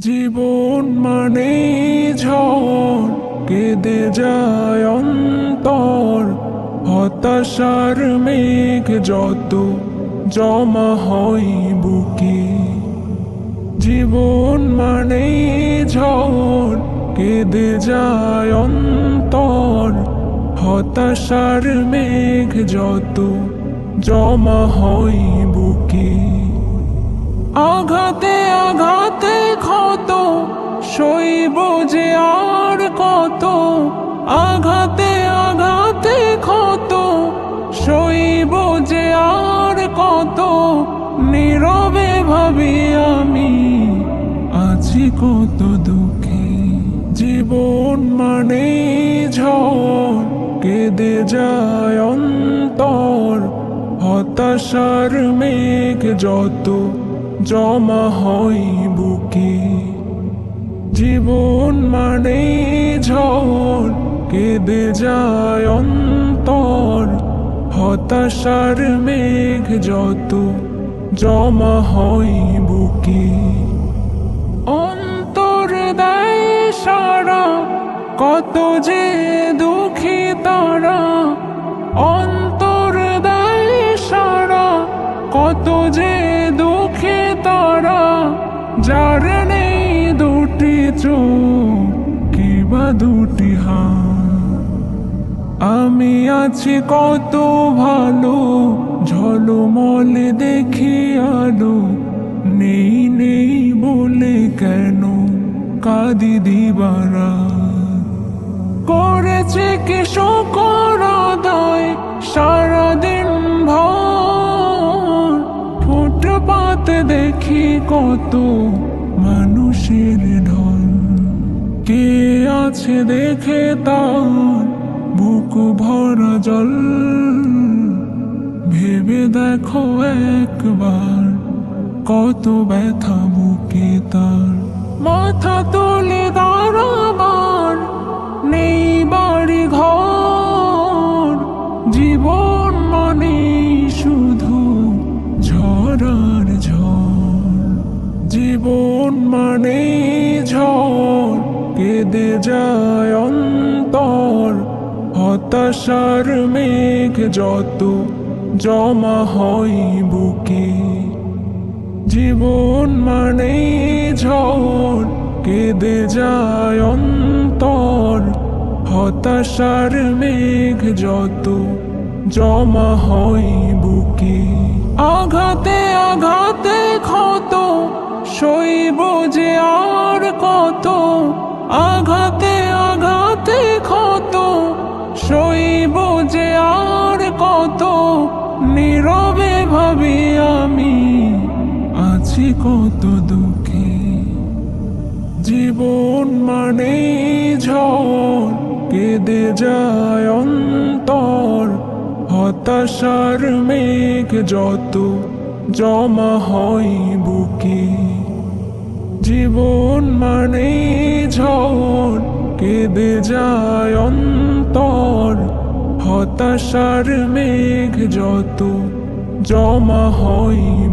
জীবন মানে ঝড়, কেঁদে যায় অন্তর। হতাশার মেঘ যত জমা হয় বুকে। জীবন মানে ঝড়, কেঁদে যায় অন্তর। হতাশার মেঘ যত জমা হয় বুকে। আঘাতে আঘাতে ক্ষত, সইব যে আর কত। আঘাতে আঘাতে ক্ষত, সইব যে আর কত। নীরবে ভাবি আমি, আছি কত দুঃখে। জীবন মানে ঝড়, কেঁদে যায় অন্তর। হতাশার মেঘ যত জমা হয় বুকে। জীবন মানে ঝড়, কেঁদে যায় অন্তর। হতাশার মেঘ যত জমা হয় বুকে। অন্তর দেয় সারা, কত যে দুঃখী তারা। অন্তর কিবা দুটি আমি আছি কত ভালো, ঝলমল দেখি আলো। নেই নেই বলে কেন কাদি দিবারা? করেছে কি শকর আদায়, সারাদিন ভর। ফুটপাত দেখি কত আছে দেখে তাও বুক ভরা জল। ভেবে দেখো একবার কত ব্যথা বুকে তার। মাথা তুলে দাঁড়াবার নেই বাড়ি ঘর। জীবন মানে শুধু ঝড়ার ঝড়। জীবন মানে ঝড়। কেঁদে যায় অন্তর, হতাশার মেঘ যত জমা হয় বুকে। জীবন মানে ঝড়, কেঁদে যায় অন্তর, হতাশার মেঘ যত জমা হয় বুকে। আঘাতে কত দুঃখে জীবন মানে ঝড়, কেঁদে যায় অন্তর। হতাশার মেঘ যত জমা হয় বুকে। জীবন মানে ঝড়, কেঁদে যায় অন্তর। হতাশার মেঘ যত জমা হয়